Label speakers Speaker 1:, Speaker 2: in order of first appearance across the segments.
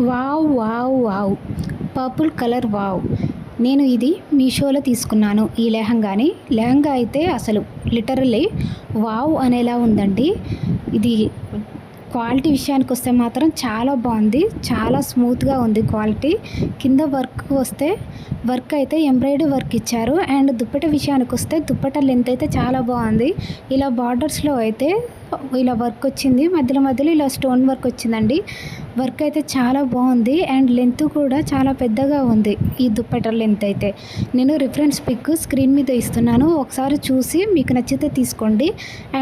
Speaker 1: Wow wow wow. Purple colour wow. నేను ఇది మీషోలో తీసుకున్నాను ఈ లెహంగాని. లెహంగా అయితే అసలు లిటరల్లీ వావ్ అనేలా ఉందండి. ఇది క్వాలిటీ విషయానికి వస్తే మాత్రం చాలా బాగుంది. చాలా స్మూత్గా ఉంది క్వాలిటీ. కింద వర్క్ వస్తే వర్క్ అయితే ఎంబ్రాయిడరీ వర్క్ ఇచ్చారు. అండ్ దుప్పట విషయానికి వస్తే దుప్పట లెంత్ అయితే చాలా బాగుంది. ఇలా బార్డర్స్లో అయితే ఇలా వర్క్ వచ్చింది. మధ్యలో మధ్యలో ఇలా స్టోన్ వర్క్ వచ్చిందండి. వర్క్ అయితే చాలా బాగుంది. అండ్ లెంత్ కూడా చాలా పెద్దగా ఉంది ఈ దుప్పట లెంత్ అయితే. నేను రిఫరెన్స్ పిక్ స్క్రీన్ మీద ఇస్తున్నాను. ఒకసారి చూసి మీకు నచ్చితే తీసుకోండి.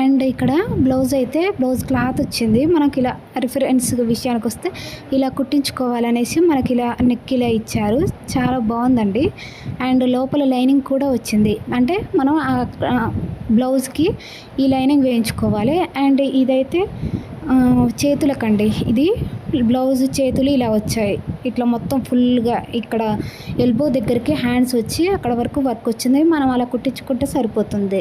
Speaker 1: అండ్ ఇక్కడ బ్లౌజ్ అయితే బ్లౌజ్ క్లాత్ వచ్చింది. మనకి ఇలా రిఫరెన్స్ విషయానికి వస్తే ఇలా కుట్టించుకోవాలనేసి మనకి ఇలా నెక్ ఇలా ఇచ్చారు. చాలా బాగుందండి. అండ్ లోపల లైనింగ్ కూడా వచ్చింది. అంటే మనం ఆ బ్లౌజ్కి ఈ లైనింగ్ వేయించుకోవాలి. అండ్ ఇదైతే చేతులకండి. ఇది బ్లౌజ్ చేతులు ఇలా వచ్చాయి. ఇట్లా మొత్తం ఫుల్గా ఇక్కడ ఎల్బో దగ్గరికి హ్యాండ్స్ వచ్చి అక్కడ వరకు వర్క్ వచ్చింది. మనం అలా కుట్టించుకుంటే సరిపోతుంది.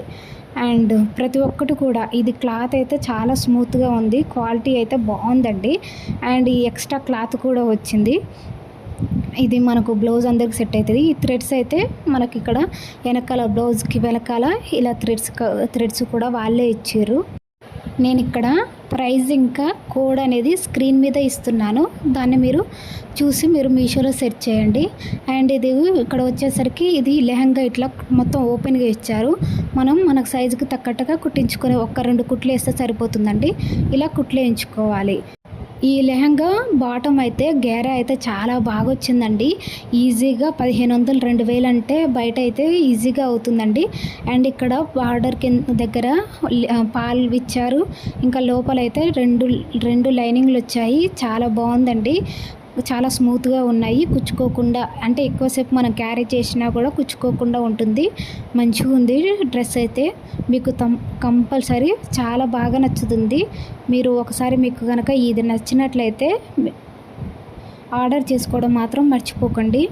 Speaker 1: అండ్ ప్రతి ఒక్కటి కూడా ఇది క్లాత్ అయితే చాలా స్మూత్గా ఉంది. క్వాలిటీ అయితే బాగుందండి. అండ్ ఈ ఎక్స్ట్రా క్లాత్ కూడా వచ్చింది. ఇది మనకు బ్లౌజ్ అందరికి సెట్ అవుతుంది. ఈ థ్రెడ్స్ అయితే మనకి ఇక్కడ వెనకాల బ్లౌజ్కి వెనకాల ఇలా థ్రెడ్స్ థ్రెడ్స్ కూడా వాళ్ళే ఇచ్చారు. నేను ఇక్కడ ప్రైజ్ ఇంకా కోడ్ అనేది స్క్రీన్ మీద ఇస్తున్నాను. దాన్ని మీరు చూసి మీరు మీషోలో సెర్చ్ చేయండి. అండ్ ఇది ఇక్కడ వచ్చేసరికి ఇది లెహంగా ఇట్లా మొత్తం ఓపెన్గా ఇచ్చారు. మనం మనకు సైజుకి తగ్గట్టుగా కుట్టించుకునే ఒక్క రెండు కుట్లు వేస్తే సరిపోతుందండి. ఇలా కుట్లు వేయించుకోవాలి. ఈ లెహంగా బాటమ్ అయితే గేరా అయితే చాలా బాగా వచ్చిందండి ఈజీగా పదిహేను వందలు రెండు వేలు అంటే బయట అయితే ఈజీగా అవుతుందండి. అండ్ ఇక్కడ బార్డర్ కింద దగ్గర పాలు ఇచ్చారు ఇంకా లోపల అయితే రెండు రెండు లైనింగ్లు వచ్చాయి చాలా బాగుందండి. చాలా స్మూత్గా ఉన్నాయి. కుచ్చుకోకుండా అంటే ఎక్కువసేపు మనం క్యారీ చేసినా కూడా కుచ్చుకోకుండా ఉంటుంది. మంచిగా ఉంది డ్రెస్ అయితే. మీకు తం కంపల్సరీ చాలా బాగా నచ్చుతుంది. మీరు ఒకసారి మీకు కనుక ఇది నచ్చినట్లయితే ఆర్డర్ చేసుకోవడం మాత్రం మర్చిపోకండి.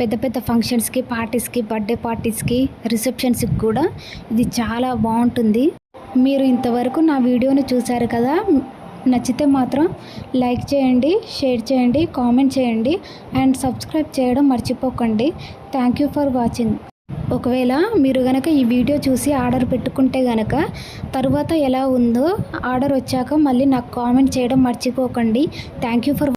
Speaker 1: పెద్ద పెద్ద ఫంక్షన్స్కి పార్టీస్కి బర్త్డే పార్టీస్కి రిసెప్షన్స్కి కూడా ఇది చాలా బాగుంటుంది. మీరు ఇంతవరకు నా వీడియోని చూశారు కదా నచ్చితే మాత్రం లైక్ చేయండి షేర్ చేయండి కామెంట్ చేయండి అండ్ సబ్స్క్రైబ్ చేయడం మర్చిపోకండి. Thank you for watching. ఒకవేళ మీరు గనక ఈ వీడియో చూసి ఆర్డర్ పెట్టుకుంటే గనక తర్వాత ఎలా ఉందో ఆర్డర్ వచ్చాక మళ్ళీ నాకు కామెంట్ చేయడం మర్చిపోకండి. Thank you for